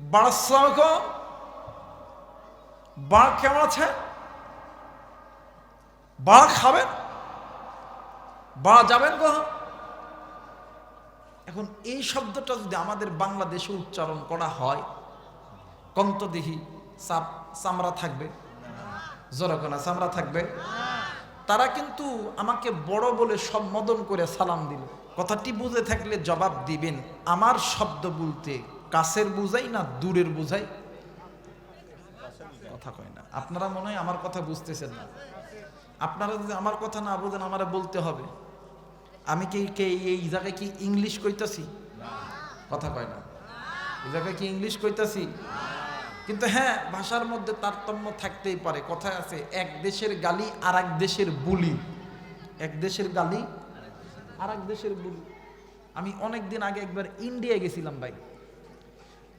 বাড়াসালামকে বাড় কেমন আছে? বাড় খাবেন? বাড়া যাবেন গো এখন এই শব্দটা যদি আমাদের বাংলাদেশে উচ্চারণ করা হয়, কন্তদেহি চাপ চামড়া থাকবে। জোরকোনা চামড়া থাকবে। তারা কিন্তু আমাকে বড় বলে সম্বোধন করে সালাম দিল। কথাটি বুঝে থাকলে জবাব দিবেন, আমার শব্দ বলতে। কাছের বুঝাই না দূরের বুঝাই? কথা কয় না। আপনারা মনে হয় আমার কথা বুঝতেছেন না। আপনারা যদি আমার কথা না বুঝেন, আমার বলতে হবে। আমি কি, কে, এই জায়গায় কি ইংলিশ কইতাছি? কথা কয় না। এই জায়গায় কি ইংলিশ কইতাছি? কিন্তু হ্যাঁ ভাষার মধ্যে তারতম্য থাকতেই পারে। কথায় আছে, এক দেশের গালি আর এক দেশের বুলি। এক দেশের গালি আর এক দেশের বুলি। আমি অনেক দিন আগে একবার ইন্ডিয়া গেছিলাম ভাই।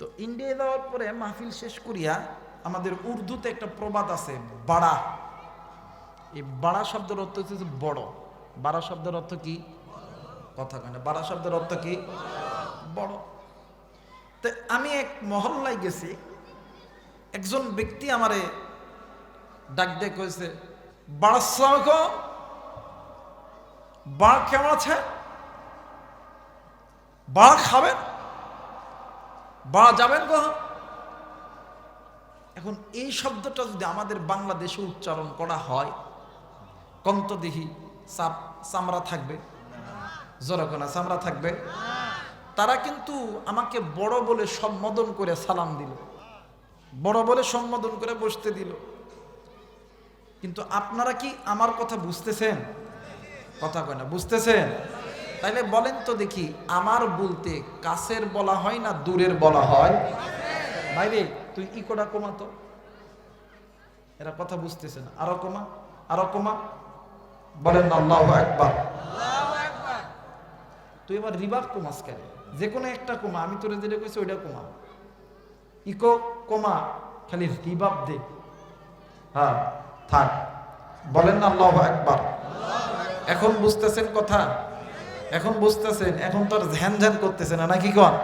তো ইন্ডিয়া যাওয়ার পরে মাহফিল শেষ করিয়া আমাদের উর্দুতে একটা প্রবাদ আছে, বাড়া। এই বাড়া শব্দের অর্থ হচ্ছে বড়। বাড়া শব্দের অর্থ কি? কথা কয় না। বাড়া শব্দের অর্থ কি? বড়। তো আমি এক মহল্লায় গেছি, একজন ব্যক্তি আমারে ডাক দিয়ে কয়েছে বাড়াসালাম বাড় কেমন আছে বাড় খাবেন? বাড়া যাবেন গো এখন এই শব্দটা যদি আমাদের বাংলাদেশে উচ্চারণ করা হয়, কন্তদেহি চাপ চামড়া থাকবে। জোরকোনা চামড়া থাকবে। তারা কিন্তু আমাকে বড় বলে সম্বোধন করে সালাম দিল। বড় বলে সম্বোধন করে বসতে দিল। কিন্তু আপনারা কি আমার কথা বুঝতেছেন? কথা কয় না, বুঝতেছেন? তাইলে বলেন তো দেখি আমার বলতে কাছের বলা হয় না দূরের বলা হয়? বাইরে তুই ইকোটা কমা তো। এরা কথা বুঝতেছে না। আরও কমা আরও কমা। বলেন না আল্লাহ একবার তুই এবার রিভার কমাস কেন? যে কোনো একটা কমা আমি তোরে যেটা কইছি ওইটা কমা। ইকো কমা খালি রিভাব দে। হ্যাঁ থাক। বলেন না আল্লাহ একবার এখন বুঝতেছেন কথা? এখন বুঝতেছেন এখন তো আর ঝ্যান ঝ্যান করতেছে না নাকি কন?